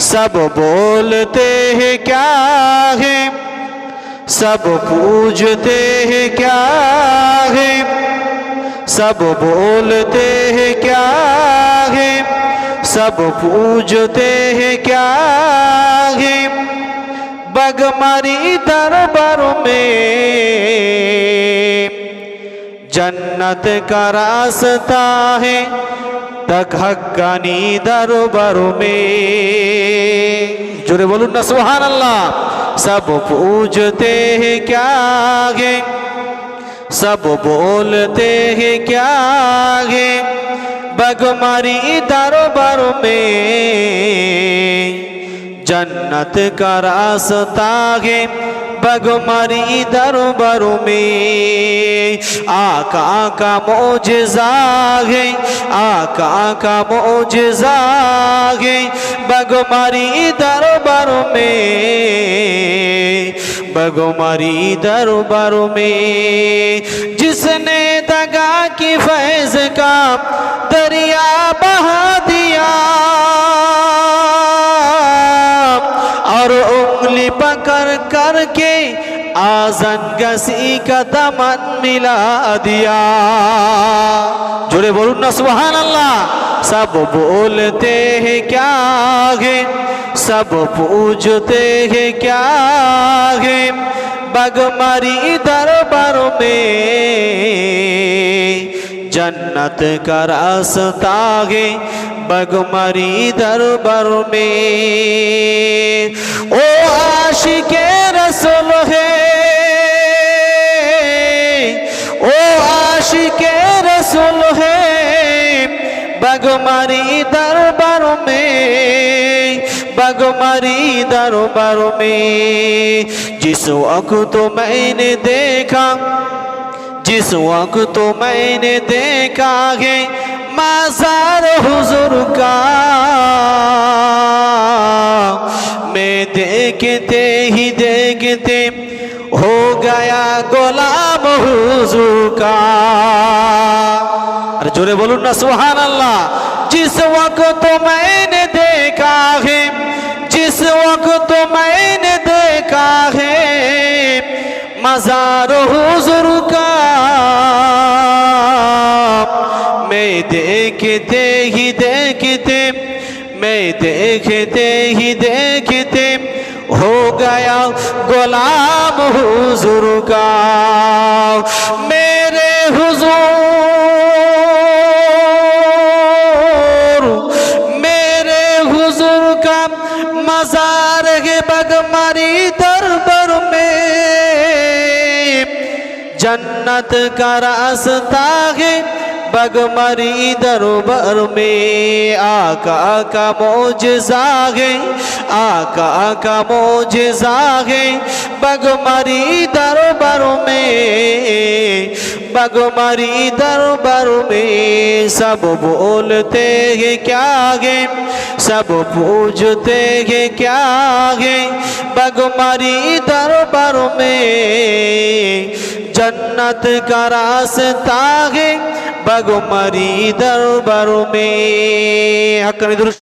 سب بولتے ہیں کیا ہے سب پوجتے ہیں کیا ہے سب بولتے ہیں کیا ہے سب پوجتے ہیں کیا ہے بگماری دربار میں جنت کا راستہ ہے۔ تک حقانی دربار میں جڑے بولوں نا سبحان اللہ سب پوجتے ہیں کیا ہے سب بولتے ہیں کیا ہے بگماری دربار میں جنت کا راستہ ہے بگمری دربار میں آقا کا معجزہ ہے آقا کا معجزہ ہے بگمری دربار میں بگمری دربار میں جس نے دگا کی فیض کا دریا بہا دیا انگلی پکڑ کر کے آزن گسی کا دمن ملا دیا۔ جڑے بولوں نا، سبحان اللہ۔ سب بولتے ہیں کیا ہے سب پوجتے ہیں کیا ہے بگمری دربار میں جنت کا راستہ ہے۔ بگمری دربار میں او عاشق رسول ہے او عاشق رسول ہے بگمری دربار میں بگمری دربار میں جس وقت میں نے دیکھا جس وقت تو میں نے دیکھا ہے مزار حضور کا گیا غلام حضور کا ارے جورے بولوں نا سبحان اللہ جس وقت میں نے دیکھا ہے جس وقت میں نے دیکھا ہے مزار حضور کا میں دیکھتے ہی دیکھتے میں دیکھتے ہی دیکھتے ہو گیا غلام حضور کا۔ میرے حضور میرے حضور کا مزار ہے بگماری دربر میں۔ جنت کا راستہ ہے بگمری دربر میں آقا کا معجزہ ہے آقا کا معجزہ ہے بگمری دربر میں بگمری دربر میں سب بولتے ہیں کیا ہے سب پوجتے ہیں کیا ہے؟ بگماری دربر میں جنت کا راستہ ہے بگمری دربر میں۔ حق درست